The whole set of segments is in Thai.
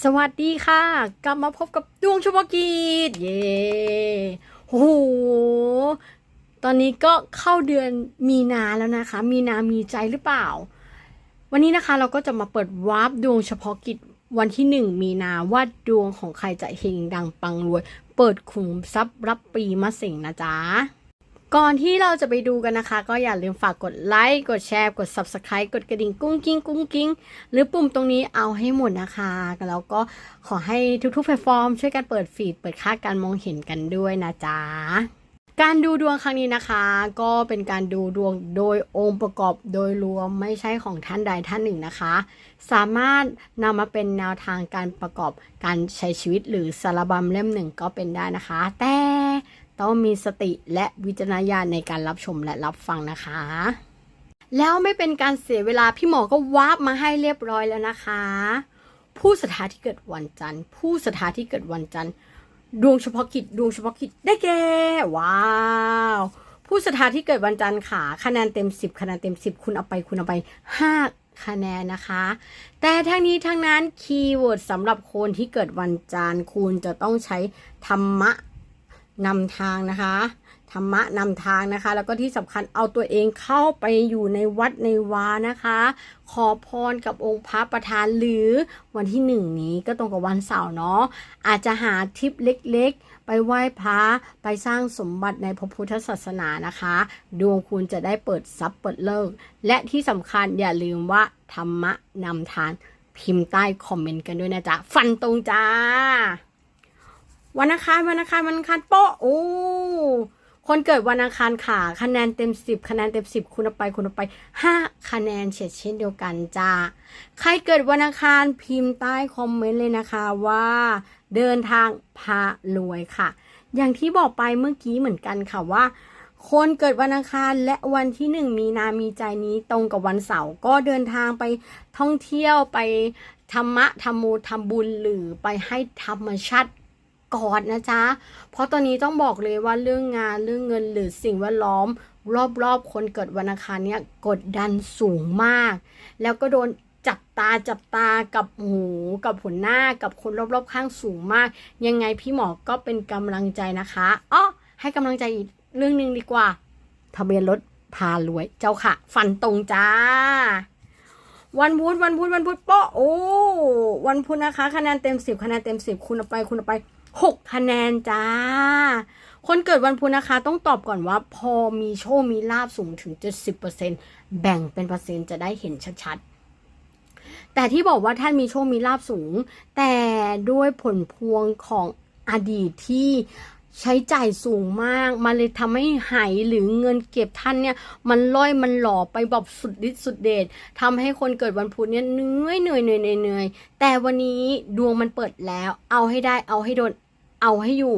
สวัสดีค่ะ กลับมาพบกับดวงเฉพาะกิจเย้โอ้โห ตอนนี้ก็เข้าเดือนมีนาแล้วนะคะ มีนามีใจหรือเปล่า วันนี้นะคะเราก็จะมาเปิดวาร์ปดวงเฉพาะกิจวันที่หนึ่งมีนาว่าดวงของใครจะเฮงดังปังรวย เปิดขุมทรัพย์รับปีมะเสงนะจ๊ะ ก่อนที่เราจะไปดูกันนะคะ ก็อย่าลืมฝากกดไลค์ กดแชร์ กด Subscribe กดกระดิ่งกุ้งกิ้งกุ้งกิ้ง หรือปุ่มตรงนี้เอาให้หมดนะคะแล้วก็ขอให้ทุกๆแพลตฟอร์ม ช่วยกันเปิดฟีดเปิดค่าการมองเห็นกันด้วยนะจ๊ะการดูดวงครั้งนี้นะคะ ก็เป็นการดูดวงโดยองค์ประกอบโดยรวมไม่ใช่ของท่านใดท่านหนึ่งนะคะ สามารถนำมาเป็นแนวทางการประกอบการใช้ชีวิตหรือสารบัมเล่มหนึ่งก็เป็นได้นะคะ แต่ ต้องมีสติและวิจารณญาณในการรับชมและรับฟังนะคะ แล้วไม่เป็นการเสียเวลาพี่หมอก็วาร์ปมาให้เรียบร้อยแล้วนะคะ ผู้สถาที่เกิดวันจันทร์ ผู้สถาที่เกิดวันจันทร์ ดวงเฉพาะกิจดวงเฉพาะกิจได้แก่ว้าวผู้สถาที่เกิดวันจันทร์ค่ะคะแนนเต็ม 10คะแนนเต็ม 10 คุณเอาไปคุณเอาไป 5 คะแนนนะคะ แต่ทั้งนี้ทั้งนั้นคีย์เวิร์ดสำหรับคนที่เกิดวันจันทร์คุณจะต้องใช้ธรรมะ นำทางนะคะธรรมะนำทางนะคะ แล้วก็ที่สำคัญเอาตัวเองเข้าไปอยู่ในวัดในวานะคะ ขอพรกับองค์พระประธานหรือวันที่หนึ่งนี้ก็ตรงกับวันเสาร์เนาะอาจจะหาทิปเล็กๆ ไปไหว้พระไปสร้างสมบัติในพระพุทธศาสนานะคะ ดวงคุณจะได้เปิดทรัพย์เปิดเลิก และที่สำคัญอย่าลืมว่าธรรมะนำทางพิมพ์ใต้คอมเมนต์กันด้วยนะจ๊ะ ฟันตรงจ้า วันอังคารวันอังคารวันอังคารโป๊ะโอ้คนเกิดวันอังคารค่ะ คะแนนเต็มสิบคะแนนเต็มสิบคุณเอาไปคุณเอาไปห้าคะแนนเฉดเช่นเดียวกันจ้าใครเกิดวันอังคารพิมพ์ใต้คอมเมนต์เลยนะคะว่าเดินทางพารวยค่ะ อย่างที่บอกไปเมื่อกี้เหมือนกันค่ะว่า คนเกิดวันอังคารและวันที่หนึ่งมีนามีใจนี้ตรงกับวันเสาร์ก็เดินทางไปท่องเที่ยวไปธรรมะธรรมูทำบุญหรือไปให้ธรรมชาติ ก่อนนะจ๊ะ เพราะตอนนี้ต้องบอกเลยว่าเรื่องงานเรื่องเงินหรือสิ่งแวดล้อม รอบๆคนเกิดวันอังคารเนี่ยกดดันสูงมาก แล้วก็โดนจับตาจับตากับหูกับหัวหน้ากับคนรอบๆข้างสูงมาก ยังไงพี่หมอก็เป็นกำลังใจนะคะอ๋อให้กำลังใจอีกเรื่องหนึ่งดีกว่า ทะเบียนรถพารวยเจ้าค่ะ ฟันตรงจ้า วันพุธวันพุธวันพุธโป๊ะโอ้วันพุธนะคะคะแนนเต็มสิบคะแนนเต็มสิบคุณไปคุณไป หกคะแนนจ้า คนเกิดวันพุธนะคะ ต้องตอบก่อนว่าพอมีโชคมีลาบสูงถึง 70%แบ่งเป็นเปอร์เซ็นต์จะได้เห็นชัดๆ แต่ที่บอกว่าท่านมีโชคมีลาบสูง แต่ด้วยผลพวงของอดีตที่ใช้จ่ายสูงมาก มันเลยทำให้หายหรือเงินเก็บท่านเนี่ย มันล่อยมันหล่อไปแบบสุดฤทธิ์สุดเดชทำให้คนเกิดวันพุธเนี่ยเหนื่อยเหนื่อยเหนื่อยเหนื่อยเหนื่อยแต่วันนี้ดวงมันเปิดแล้ว เอาให้ได้เอาให้โดน เอาให้อยู่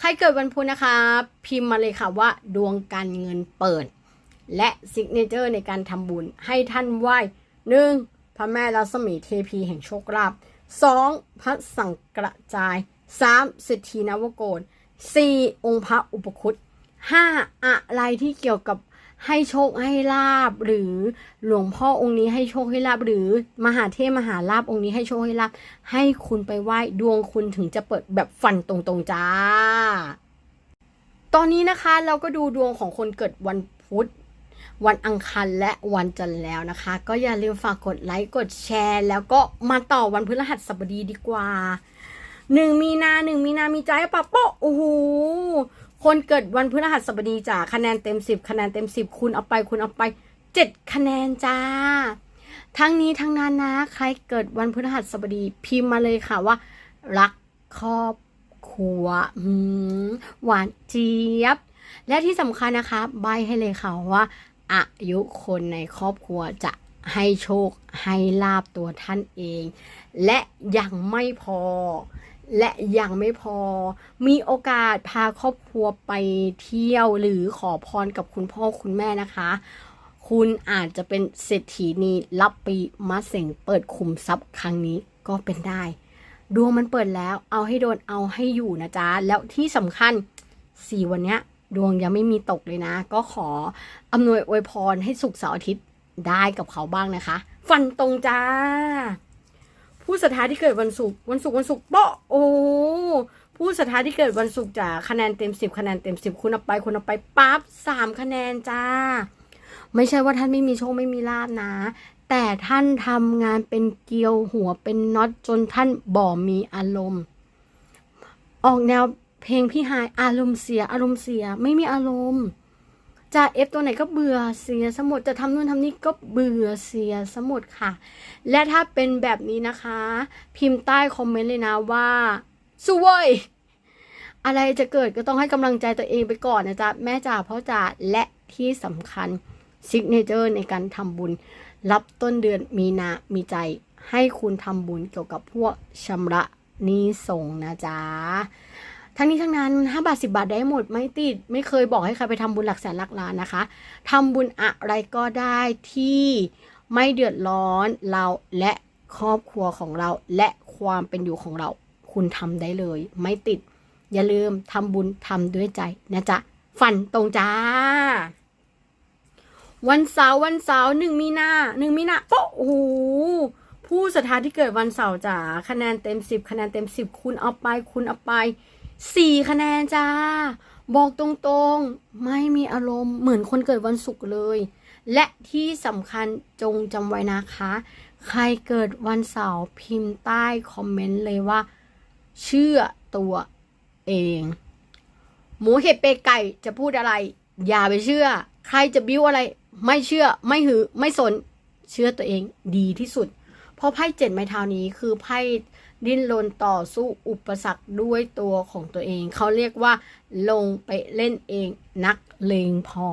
ใครเกิดวันพุธนะคะ พิมพ์มาเลยค่ะว่าดวงการเงินเปิด และซิกเนเจอร์ในการทำบุญให้ท่านไหว้หนึ่งพระแม่รัศมีเทพีแห่งโชคลาภสองพระสังกระจายสามสิทธีนวโกศสี่องค์พระอุปคุตห้าอะไรที่เกี่ยวกับ ให้โชคให้ลาบหรือหลวงพ่อองค์นี้ให้โชคให้ลาบหรือมหาเทพมหาลาบองค์นี้ให้โชคให้ลาบให้คุณไปไหว้ดวงคุณถึงจะเปิดแบบฟันตรงๆจ้า ตอนนี้นะคะเราก็ดูดวงของคนเกิดวันพุธวันอังคารและวันจันทร์แล้วนะคะ ก็อย่าลืมฝากกดไลค์กดแชร์ แล้วก็มาต่อวันพฤหัสบดีดีกว่าหนึ่งมีนาหนึ่งมีนามีใจปะโปะโอ้โห คนเกิดวันพฤหัสบดีจ้าคะแนนเต็มสิบคะแนนเต็มสิบคุณเอาไปคุณเอาไปเจ็ดคะแนนจ้า ทั้งนี้ทั้งนั้นนะ ใครเกิดวันพฤหัสบดีพิมพ์มาเลยค่ะว่า รักครอบครัวหวานเจี๊ยบ และที่สำคัญนะคะใบให้เลยค่ะว่าอายุคนในครอบครัวจะให้โชคให้ลาบตัวท่านเอง และยังไม่พอ และยังไม่พอ มีโอกาสพาครอบครัวไปเที่ยวหรือขอพรกับคุณพ่อคุณแม่นะคะ คุณอาจจะเป็นเศรษฐีนีรับปีมะเส็งเปิดคุมทรัพย์ครั้งนี้ก็เป็นได้ ดวงมันเปิดแล้ว เอาให้โดนเอาให้อยู่นะจ๊ะ แล้วที่สำคัญสี่วันเนี้ยดวงยังไม่มีตกเลยนะ ก็ขออำนวยอวยพรให้สุขเสาร์อาทิตย์ได้กับเขาบ้างนะคะ ฟันตรงจ้า ผู้ศรัทธาที่เกิดวันศุกร์วันศุกร์วันศุกร์เปาะโอ้ผู้ศรัทธาที่เกิดวันศุกร์จ้าคะแนนเต็มสิบคะแนนเต็มสิบคุณเอาไปคุณเอาไปปั๊บสามคะแนนจ้า ไม่ใช่ว่าท่านไม่มีโชคไม่มีลาบนะ แต่ท่านทำงานเป็นเกลียวหัวเป็นน็อตจนท่านบ่มีอารมณ์ ออกแนวเพลงพี่ฮายอารมณ์เสียอารมณ์เสียไม่มีอารมณ์ จะเอฟตัวไหนก็เบื่อเสียสมดจะทำนู่นทำนี่ก็เบื่อเสียสมดค่ะ และถ้าเป็นแบบนี้นะคะ พิมพ์ใต้คอมเมนต์เลยนะว่าสู้เว้ยอะไรจะเกิดก็ต้องให้กำลังใจตัวเองไปก่อนนะจ๊ะ แม่จ๋าพ่อจ๋าและที่สำคัญซิกเนเจอร์ในการทำบุญ รับต้นเดือนมีนา มีใจ ให้คุณทำบุญเกี่ยวกับพวกชำระหนี้ส่งนะจ๊ะ ทั้งนี้ทั้งนั้น5บาท 10 บาทได้หมดไม่ติด ไม่เคยบอกให้ใครไปทำบุญหลักแสนหลักล้านนะคะทำบุญอะไรก็ได้ที่ไม่เดือดร้อนเราและครอบครัวของเราและความเป็นอยู่ของเรา คุณทำได้เลย ไม่ติด อย่าลืมทำบุญทำด้วยใจนะจ๊ะฝันตรงจ้า วันเสาร์วันเสาร์หนึ่งมีนาหนึ่งมีนาโอ้โหผู้ศรัทธาที่เกิดวันเสาร์จ้าคะแนนเต็มสิบคะแนนเต็มสิบคุณเอาไปคุณเอาไป สี่คะแนนจ้า บอกตรงๆ ไม่มีอารมณ์เหมือนคนเกิดวันศุกร์เลย และที่สำคัญจงจำไว้นะคะ ใครเกิดวันเสาร์พิมพ์ใต้คอมเมนต์เลยว่า เชื่อตัวเอง หมูเห็ดเป็ดไก่จะพูดอะไร อย่าไปเชื่อ ใครจะบิ้วอะไร ไม่เชื่อไม่หือ ไม่สนเชื่อตัวเองดีที่สุด เพราะไพ่เจ็ดไม้เท้านี้คือไพ่ ดิ้นรนต่อสู้อุปสรรคด้วยตัวของตัวเอง เขาเรียกว่า ลงไปเล่นเองนักเลงพอ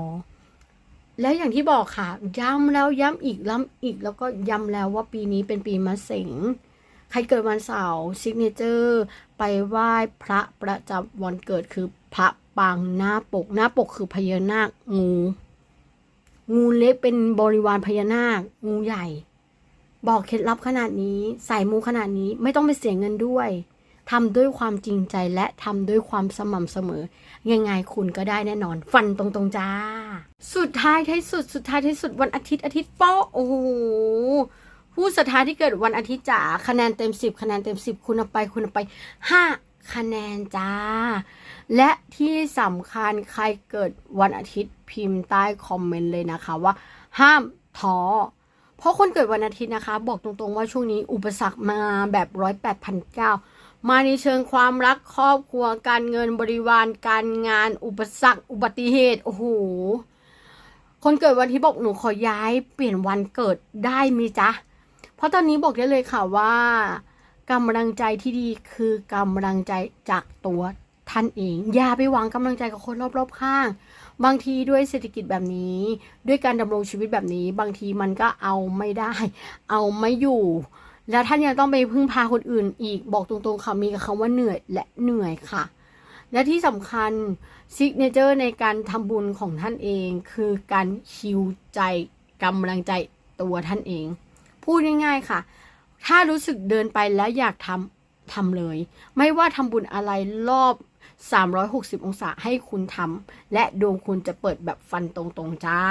แล้วอย่างที่บอกค่ะ ย้ำแล้วย้ำอีกย้ำอีกแล้วก็ย้ำแล้วว่าปีนี้เป็นปีมะเสงใครเกิดวันเสาร์ซิกเนเจอร์ไปไหว้พระประจำวันเกิดคือพระปางหน้าปกหน้าปกคือพญานาคงู งูเล็กเป็นบริวารพญานาคงูใหญ่ บอกเคล็ดลับขนาดนี้ใส่มูขนาดนี้ไม่ต้องไปเสียเงินด้วยทำด้วยความจริงใจและทำด้วยความสม่ำเสมอ ยังไงคุณก็ได้แน่นอน ฟันตรงๆจ้า สุดท้ายท้ายสุดสุดท้ายท้ายสุดวันอาทิตย์อาทิตย์โป๊ะโอ้โหผู้ศรัทธาที่เกิดวันอาทิตย์จ๋าคะแนนเต็มสิบคะแนนเต็มสิบคุณเอาไปคุณเอาไปห้าคะแนนจ้า และที่สำคัญใครเกิดวันอาทิตย์พิมพ์ใต้คอมเมนต์เลยนะคะว่า ห้ามท้อ เพราะคนเกิดวันอาทิตย์นะคะ บอกตรงๆว่าช่วงนี้อุปสรรคมาแบบร้อยแปดพันเก้ามาในเชิงความรักครอบครัวการเงินบริวารการงาน อุปสรรค อุบัติเหตุโอ้โหคนเกิดวันที่บอกหนูขอย้ายเปลี่ยนวันเกิดได้มีจ๊ะเพราะตอนนี้บอกได้เลยค่ะว่ากำลังใจที่ดีคือกำลังใจจากตัวท่านเอง อย่าไปหวังกำลังใจกับคนรอบๆข้าง บางทีด้วยเศรษฐกิจแบบนี้ ด้วยการดำรงชีวิตแบบนี้ บางทีมันก็เอาไม่ได้ เอาไม่อยู่ แล้วท่านยังต้องไปพึ่งพาคนอื่นอีกบอกตรงๆค่ะมีกับคำว่าเหนื่อยและเหนื่อยค่ะ และที่สำคัญซิกเนเจอร์ในการทำบุญของท่านเอง คือการฮิวใจกำลังใจตัวท่านเอง พูดง่ายๆค่ะ ถ้ารู้สึกเดินไปแล้วอยากทำทำเลย ไม่ว่าทำบุญอะไรรอบ 360 องศาให้คุณทำและดวงคุณจะเปิดแบบฟันตรงๆจ้า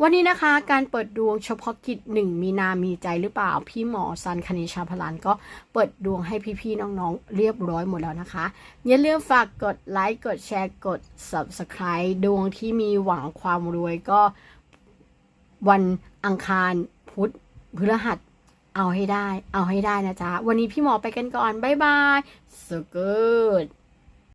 วันนี้นะคะ การเปิดดวงเฉพาะกิจหนึ่งมีนามีใจหรือเปล่า พี่หมอซันคณิชาพลานก็เปิดดวงให้พี่ๆน้องๆ เรียบร้อยหมดแล้วนะคะ อย่าลืมฝากกดไลค์กดแชร์กด subscribe ดวงที่มีหวังความรวยก็วันอังคารพุธพฤหัสเอาให้ได้ เอาให้ได้นะจ๊ะ วันนี้พี่หมอไปกันก่อน บ๊ายบาย so good